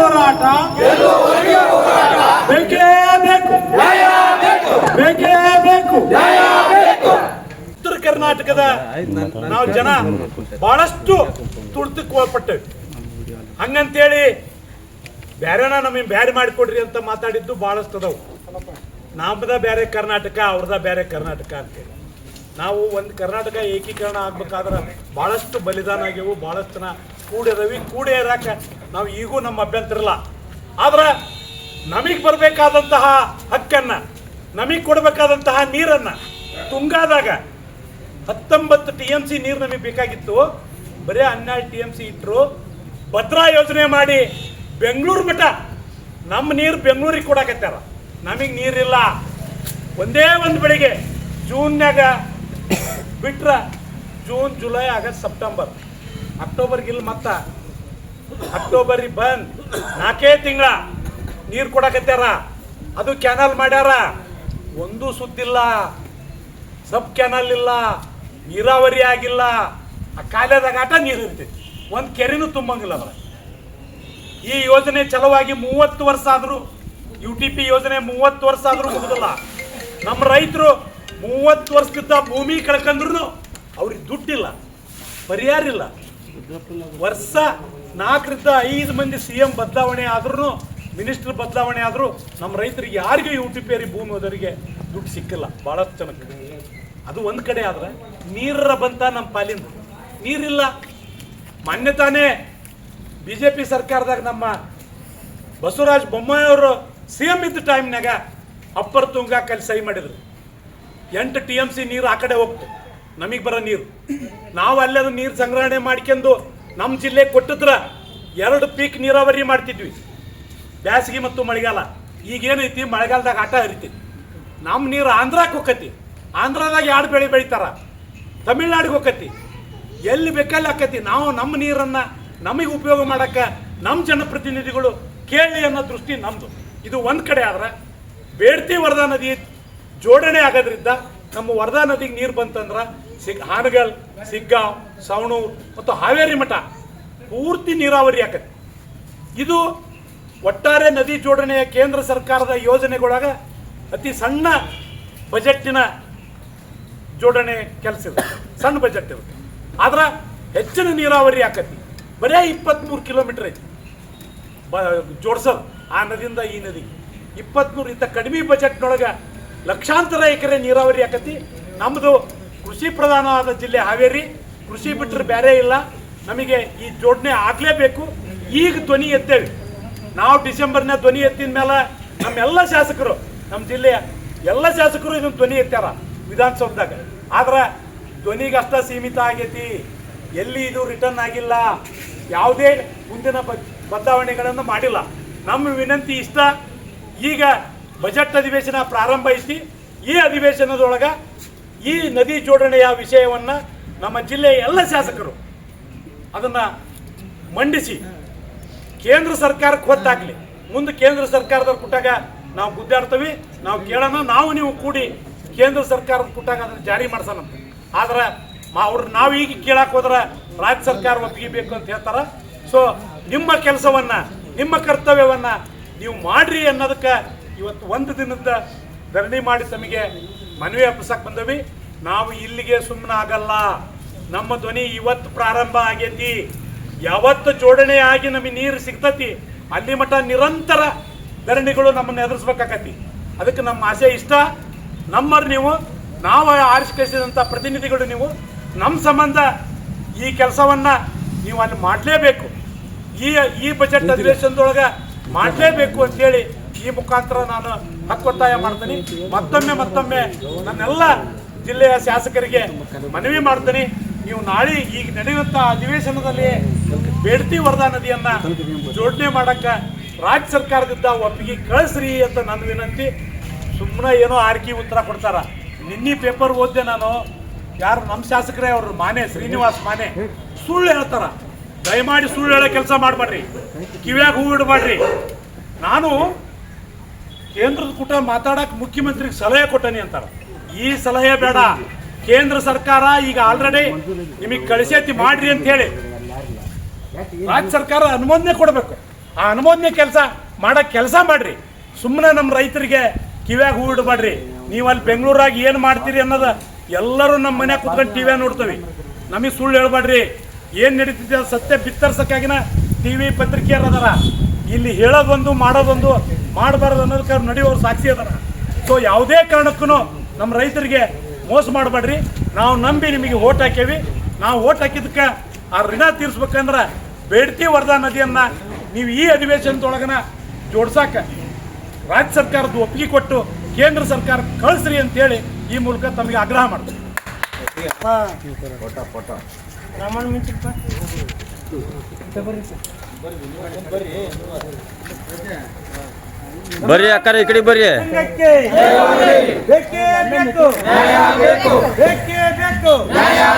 ಹೋರಾಟ. ಉತ್ತರ ಕರ್ನಾಟಕದ ನಾವು ಜನ ಬಹಳಷ್ಟು ತುಳಿತಕ್ಕೆ ಒಳಪಟ್ಟೇವೆ ಹಂಗಂತೇಳಿ ಬ್ಯಾರೇನ ನಮಗೆ ಬ್ಯಾರೆ ಮಾಡಿಕೊಡ್ರಿ ಅಂತ ಮಾತಾಡಿದ್ದು ಬಹಳಷ್ಟು ಅದಾವು. ನಮ್ದ ಬೇರೆ ಕರ್ನಾಟಕ, ಅವ್ರದ ಬೇರೆ ಕರ್ನಾಟಕ ಅಂತೇಳಿ. ನಾವು ಒಂದು ಕರ್ನಾಟಕ ಏಕೀಕರಣ ಆಗ್ಬೇಕಾದ್ರೆ ಭಾಳಷ್ಟು ಬಲಿದಾನ ಆಗ್ಯವು ಭಾಳಷ್ಟು ಜನ ಕೂಡಿದವಿ ಕೂಡಿ ಇರಾಕ ನಾವು ಈಗೂ ನಮ್ಮ ಅಭ್ಯಂತರ ಇಲ್ಲ ಆದ್ರೆ ನಮಗೆ ಬರಬೇಕಾದಂತಹ ಹಕ್ಕನ್ನ, ನಮಗೆ ಕೊಡಬೇಕಾದಂತಹ ನೀರನ್ನ ತುಂಗಾದಾಗ ಹತ್ತೊಂಬತ್ತು ಟಿ ಎಂ ಸಿ ನೀರು ನಮಗೆ ಬೇಕಾಗಿತ್ತು. ಬರೀ ಹನ್ನೆರಡು ಟಿ ಎಂ ಸಿ ಇಟ್ಟರು ಭದ್ರಾ ಯೋಜನೆ ಮಾಡಿ ಬೆಂಗಳೂರು ಮಠ ನಮ್ಮ ನೀರು ಬೆಂಗಳೂರಿಗೆ ಕೊಡಕತ್ತಾರ. ನಮಗೆ ನೀರಿಲ್ಲ. ಒಂದೇ ಒಂದು ಬೆಳಿಗ್ಗೆ ಜೂನ್ಯಾಗ ಬಿಟ್ರ ಜೂನ್, ಜುಲೈ, ಆಗಸ್ಟ್, ಸೆಪ್ಟೆಂಬರ್. ಅಕ್ಟೋಬರ್ಗೆ ಮತ್ತೆ ಮತ್ತ ಅಕ್ಟೋಬರ್ ಬಂದ್ ನಾಲ್ಕೇ ತಿಂಗಳ ನೀರು ಕೊಡಕತ್ಯಾರ. ಅದು ಕ್ಯಾನಲ್ ಮಾಡ್ಯಾರ. ಒಂದು ಸುದ್ದಿಲ್ಲ. ಸಬ್ ಕ್ಯಾನಲ್ ಇಲ್ಲ. ನೀರಾವರಿ ಆಗಿಲ್ಲ. ಆ ಕಾಲದಾಗ ಆಟ ನೀರು ಇರ್ತೈತಿ. ಒಂದು ಕೆರೆನೂ ತುಂಬಂಗಿಲ್ಲ ಅದ್ರ ಈ ಯೋಜನೆ ಚಲವಾಗಿ ಮೂವತ್ತು ವರ್ಷ ಆದರೂ ಯು ಟಿ ಪಿ ಯೋಜನೆ ಮೂವತ್ತು ವರ್ಷ ಆದರೂ ಮುಗುದಿಲ್ಲ. ನಮ್ಮ ರೈತರು ಮೂವತ್ತು ವರ್ಷದಿಂದ ಭೂಮಿ ಕಳ್ಕೊಂಡ್ರು ಅವ್ರಿಗೆ ದುಡ್ಡಿಲ್ಲ, ಪರಿಹಾರ ಇಲ್ಲ. ವರ್ಷ ನಾಲ್ಕರಿಂದ ಐದು ಮಂದಿ ಸಿ ಎಂ ಬದಲಾವಣೆ ಆದ್ರೂ, ಮಿನಿಸ್ಟರ್ ಬದಲಾವಣೆ ಆದರೂ ನಮ್ಮ ರೈತರಿಗೆ ಯಾರಿಗೂ ಯು ಟಿ ಪಿ ಭೂಮಿ ಹೋದವರಿಗೆ ದುಡ್ಡು ಸಿಕ್ಕಿಲ್ಲ. ಭಾಳಷ್ಟು ಜನಕ್ಕೆ. ಅದು ಒಂದು ಕಡೆ ಆದ್ರೆ ನೀರರ ಬಂತ ನಮ್ಮ ಪಾಲಿನ್ ನೀರಿಲ್ಲ. ಮೊನ್ನೆ ತಾನೇ ಬಿ ಜೆ ಪಿ ಸರ್ಕಾರದಾಗ ನಮ್ಮ ಬಸವರಾಜ ಬೊಮ್ಮಾಯಿ ಅವರು ಸಿ ಎಂ ಇದ್ದ ಟೈಮ್ನಾಗ ಅಪ್ಪರ್ ತುಂಗ ಕಲ್ಲಿ ಸಹಿ ಮಾಡಿದ್ರು. ಎಂಟು ಟಿ ಎಂ ಸಿ ನೀರು ಆ ಕಡೆ ಹೋಗ್ತು. ನಮಗೆ ಬರೋ ನೀರು. ನಾವು ಅಲ್ಲೆದು ನೀರು ಸಂಗ್ರಹಣೆ ಮಾಡ್ಕೊಂಡು ನಮ್ಮ ಜಿಲ್ಲೆ ಕೊಟ್ಟಿದ್ರ ಎರಡು ಪೀಕ್ ನೀರಾವರಿ ಮಾಡ್ತಿದ್ವಿ. ಬ್ಯಾಸಿಗೆ ಮತ್ತು ಮಳೆಗಾಲ. ಈಗೇನೈತಿ? ಮಳೆಗಾಲದಾಗ ಆಟ ಹರಿತೈತಿ ನಮ್ಮ ನೀರು ಆಂಧ್ರಕ್ಕೆ ಹೋಗತಿ ಆಂಧ್ರದಾಗ ಎರಡು ಬೆಳೆ ಬೆಳಿತಾರ? ತಮಿಳ್ನಾಡಿಗೆ ಹೋಗತಿ ಎಲ್ಲಿ ಬೇಕಲ್ಲಿ ಆಕತಿ ನಾವು ನಮ್ಮ ನೀರನ್ನು ನಮಗೆ ಉಪಯೋಗ ಮಾಡೋಕ್ಕೆ ನಮ್ಮ ಜನಪ್ರತಿನಿಧಿಗಳು ಕೇಳಿ ಅನ್ನೋ ದೃಷ್ಟಿ ನಮ್ಮದು ಇದು ಒಂದು ಕಡೆ ಆದ್ರೆ ಬೇಡ್ತಿ ವರದಾ ನದಿ ಜೋಡಣೆ ಆಗೋದ್ರಿಂದ ನಮ್ಮ ವರದಾ ನದಿಗೆ ನೀರು ಬಂತಂದ್ರೆ ಸಿಗ್ ಹಾನಗಲ್, ಸಿಗ್ಗಾಂವ್, ಸವಣೂರು ಮತ್ತು ಹಾವೇರಿ ಮಠ ಪೂರ್ತಿ ನೀರಾವರಿ ಆಕತಿ. ಇದು ಒಟ್ಟಾರೆ ನದಿ ಜೋಡಣೆಯ ಕೇಂದ್ರ ಸರ್ಕಾರದ ಯೋಜನೆಗೊಳಗ ಅತಿ ಸಣ್ಣ ಬಜೆಟ್ಟಿನ ಜೋಡಣೆ ಕೆಲಸ ಇದೆ ಸಣ್ಣ ಬಜೆಟ್ ಇರುತ್ತೆ. ಆದ್ರೆ ಹೆಚ್ಚಿನ ನೀರಾವರಿ ಆಕತಿ. ಬರೇ ಇಪ್ಪತ್ತ್ಮೂರು ಕಿಲೋಮೀಟರ್ ಐತಿ. ಬ, ಜೋಡ್ಸೋದು. ಆ ನದಿಯಿಂದ ಈ ನದಿ. ಇಪ್ಪತ್ತ್ಮೂರು ಇಂಥ ಕಡಿಮೆ ಬಜೆಟ್ನೊಳಗೆ ಲಕ್ಷಾಂತರ ಎಕರೆ ನೀರಾವರಿ ಆಕತಿ. ನಮ್ಮದು ಕೃಷಿ ಪ್ರಧಾನವಾದ ಜಿಲ್ಲೆ ಹಾವೇರಿ. ಕೃಷಿ ಬಿಟ್ಟರೆ ಬೇರೆ ಇಲ್ಲ. ನಮಗೆ ಈ ಜೋಡಣೆ ಆಗಲೇಬೇಕು. ಈಗ ಧ್ವನಿ ಎತ್ತೇವೆ ನಾವು ಡಿಸೆಂಬರ್ನ ಧ್ವನಿ ಎತ್ತಿದ ಮೇಲೆ ನಮ್ಮೆಲ್ಲ ಶಾಸಕರು, ನಮ್ಮ ಜಿಲ್ಲೆಯ ಎಲ್ಲ ಶಾಸಕರು ಇದನ್ನು ಧ್ವನಿ ಎತ್ತಾರ ವಿಧಾನಸೌಧದಾಗ. ಆದ್ರೆ ಧ್ವನಿಗೆ ಅಷ್ಟ ಸೀಮಿತ ಆಗೈತಿ. ಎಲ್ಲಿ ಇದು ರಿಟರ್ನ್ ಆಗಿಲ್ಲ. ಯಾವುದೇ ಮುಂದಿನ ಬದಲಾವಣೆಗಳನ್ನು ಮಾಡಿಲ್ಲ. ನಮ್ಮ ವಿನಂತಿ ಇಷ್ಟ. ಈಗ ಬಜೆಟ್ ಅಧಿವೇಶನ ಪ್ರಾರಂಭ ಐತಿ ಈ ಅಧಿವೇಶನದೊಳಗ ಈ ನದಿ ಜೋಡಣೆಯ ವಿಷಯವನ್ನ ನಮ್ಮ ಜಿಲ್ಲೆಯ ಎಲ್ಲ ಶಾಸಕರು ಅದನ್ನ ಮಂಡಿಸಿ. ಕೇಂದ್ರ ಸರ್ಕಾರಕ್ಕೆ ಹೊತ್ತಾಗ್ಲಿ ಮುಂದೆ ಕೇಂದ್ರ ಸರ್ಕಾರದವ್ರು ಕೊಟ್ಟಾಗ ನಾವು ಗುದ್ದಾಡ್ತೀವಿ ನಾವು ಕೇಳೋಣ, ನಾವು ನೀವು ಕೂಡಿ ಕೇಂದ್ರ ಸರ್ಕಾರದ ಕೊಟ್ಟಾಗ ಅದನ್ನ ಜಾರಿ ಮಾಡ್ಸೋಣ ಆದ್ರೆ ಅವ್ರು ನಾವು ಈಗ ಕೇಳಕ್ಕೆ ಹೋದ್ರೆ ರಾಜ್ಯ ಸರ್ಕಾರ ಒಪ್ಪಿಗೆ ಅಂತ ಹೇಳ್ತಾರ. ಸೊ ನಿಮ್ಮ ಕೆಲಸವನ್ನ, ನಿಮ್ಮ ಕರ್ತವ್ಯವನ್ನ ನೀವು ಮಾಡ್ರಿ ಅನ್ನೋದಕ್ಕೆ ಇವತ್ತು ಒಂದು ದಿನದ ಧರಣಿ ಮಾಡಿ ತಮಗೆ ಮನವಿ ಅರ್ಪಿಸಕ್ಕೆ ಬಂದವಿ. ನಾವು ಇಲ್ಲಿಗೆ ಸುಮ್ಮನೆ ಆಗಲ್ಲ. ನಮ್ಮ ಧ್ವನಿ ಇವತ್ತು ಪ್ರಾರಂಭ ಆಗೈತಿ. ಯಾವತ್ತು ಜೋಡಣೆ ಆಗಿ ನಮಗೆ ನೀರು ಸಿಗ್ತತಿ ಅಲ್ಲಿ ಮಟ್ಟ ನಿರಂತರ ಧರಣಿಗಳು ನಮ್ಮನ್ನು ಎದುರಿಸ್ಬೇಕಾಕತಿ. ಅದಕ್ಕೆ ನಮ್ಮ ಆಸೆ ಇಷ್ಟ. ನಮ್ಮರು ನೀವು ನಾವು ಆರಿಸ್ಕರಿಸಿದಂಥ ಪ್ರತಿನಿಧಿಗಳು ನೀವು ನಮ್ಮ ಸಂಬಂಧ ಈ ಕೆಲಸವನ್ನ ನೀವು ಅಲ್ಲಿ ಮಾಡಲೇಬೇಕು. ಈ ಈ ಬಜೆಟ್ ಅಧಿವೇಶನದೊಳಗೆ ಮಾಡಲೇಬೇಕು ಅಂತೇಳಿ ಈ ಮುಖಾಂತರ ನಾನು ಹಕ್ಕೊತ್ತಾಯ ಮಾಡ್ತೀನಿ. ಮತ್ತೊಮ್ಮೆ ಮತ್ತೊಮ್ಮೆ ನನ್ನೆಲ್ಲ ಜಿಲ್ಲೆಯ ಶಾಸಕರಿಗೆ ಮನವಿ ಮಾಡ್ತೀನಿ. ನೀವು ನಾಳೆ ಈಗ ನಡೆಯುವಂಥ ಅಧಿವೇಶನದಲ್ಲಿ ಬೇಡ್ತಿ ವರದಾ ನದಿಯನ್ನ ಜೋಡಣೆ ಮಾಡಕ್ಕ ರಾಜ್ಯ ಸರ್ಕಾರದಿಂದ ಒಪ್ಪಿಗೆ ಕಳಿಸ್ರಿ ಅಂತ ನನ್ನ ವಿನಂತಿ. ಸುಮ್ಮನೆ ಏನೋ ಆರ್ಕಿ ಉತ್ತರ ಕೊಡ್ತಾರ. ನಿನ್ನೆ ಪೇಪರ್ ಓದ್ದೆ ನಾನು. ಯಾರು ನಮ್ಮ ಶಾಸಕರೇ ಅವರು? ಮಾನೆ, ಶ್ರೀನಿವಾಸ್ ಮಾನೆ. ಸುಳ್ಳು ಹೇಳ್ತಾರ. ದಯಮಾಡಿ ಸುಳ್ಳು ಹೇಳೋ ಕೆಲಸ ಮಾಡಬೇಡ್ರಿ. ಕಿವ್ಯಾಗ ಹೂ ಇಡಬೇಡ್ರಿ. ನಾನು ಕೇಂದ್ರದ ಕೂಟ ಮಾತಾಡಕ್ ಮುಖ್ಯಮಂತ್ರಿಗೆ ಸಲಹೆ ಕೊಟ್ಟನಿ ಅಂತಾರ. ಈ ಸಲಹೆ ಬೇಡ. ಕೇಂದ್ರ ಸರ್ಕಾರ ಈಗ ಆಲ್ರೆಡಿ ನಿಮಗೆ ಕಳಿಸೇತಿ ಮಾಡ್ರಿ ಅಂತ ಹೇಳಿ ರಾಜ್ಯ ಸರ್ಕಾರ ಅನುಮೋದನೆ ಕೊಡಬೇಕು. ಆ ಅನುಮೋದನೆ ಕೆಲಸ ಮಾಡೋ ಕೆಲಸ ಮಾಡ್ರಿ. ಸುಮ್ಮನೆ ನಮ್ಮ ರೈತರಿಗೆ ಕಿವ್ಯಾಗ ಹೂ ಇಡಬೇಡ್ರಿ. ನೀವು ಅಲ್ಲಿ ಬೆಂಗಳೂರಾಗ ಏನು ಮಾಡ್ತೀರಿ ಅನ್ನೋದು ಎಲ್ಲರೂ ನಮ್ಮ ಮನ್ಯಾಗ ಕುತ್ಕೊಂಡು ಟಿವಿಯಾಗ ನೋಡ್ತೀವಿ. ನಮಗೆ ಸುಳ್ಳು ಹೇಳ್ಬೇಡ್ರಿ. ಏನು ನಡೀತಿದೆ ಸತ್ಯ ಬಿತ್ತರ್ಸಕ್ಕಾಗಿನ ಟಿ ವಿ ಪತ್ರಿಕೆಯರು ಅದಾರ. ಇಲ್ಲಿ ಹೇಳೋದೊಂದು, ಮಾಡೋದೊಂದು, ಮಾಡಬಾರ್ದು ಅನ್ನೋದಕ್ಕೆ ಅವ್ರು ನಡೆಯೋರು ಸಾಕ್ಷಿ ಅದಾರ. ಸೊ ಯಾವುದೇ ಕಾರಣಕ್ಕೂ ನಮ್ಮ ರೈತರಿಗೆ ಮೋಸ ಮಾಡಬೇಡ್ರಿ. ನಾವು ನಂಬಿ ನಿಮಗೆ ಓಟ್ ಹಾಕೇವಿ. ನಾವು ಓಟ್ ಹಾಕಿದ್ದಕ್ಕೆ ಆ ಋಣ ತೀರಿಸ್ಬೇಕಂದ್ರೆ ಬೇಡ್ತಿ ವರದಾ ನದಿಯನ್ನ ನೀವು ಈ ಅಧಿವೇಶನದೊಳಗನ ಜೋಡ್ಸಾಕ ರಾಜ್ಯ ಸರ್ಕಾರದ ಒಪ್ಪಿಗೆ ಕೊಟ್ಟು ಕೇಂದ್ರ ಸರ್ಕಾರ ಕಳಿಸ್ರಿ ಅಂತೇಳಿ ಈ ಮೂಲಕ ತಮಗೆ ಆಗ್ರಹ ಮಾಡ್ತೀವಿ. ರಾಮಣ್ಣ. ಬರ್ರಿ ಅಕ್ಕಾರ ಈ ಕಡೆ ಬರ್ರಿ. ಲಿಂಗಕ್ಕೆ ಬೇಕೇ ಬೇಕು. ಬೇಕೇ.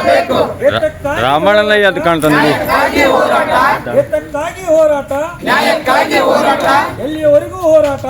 ಬೇಕು ಎತ್ತಕ್ಕಾಗಿ ರಾಮಣ್ಣನ ಎದ್ದು ಕಾಣ್ತಾನೆ ಹೋರಾಟ. ಎಲ್ಲಿಯವರೆಗೂ ಹೋರಾಟ?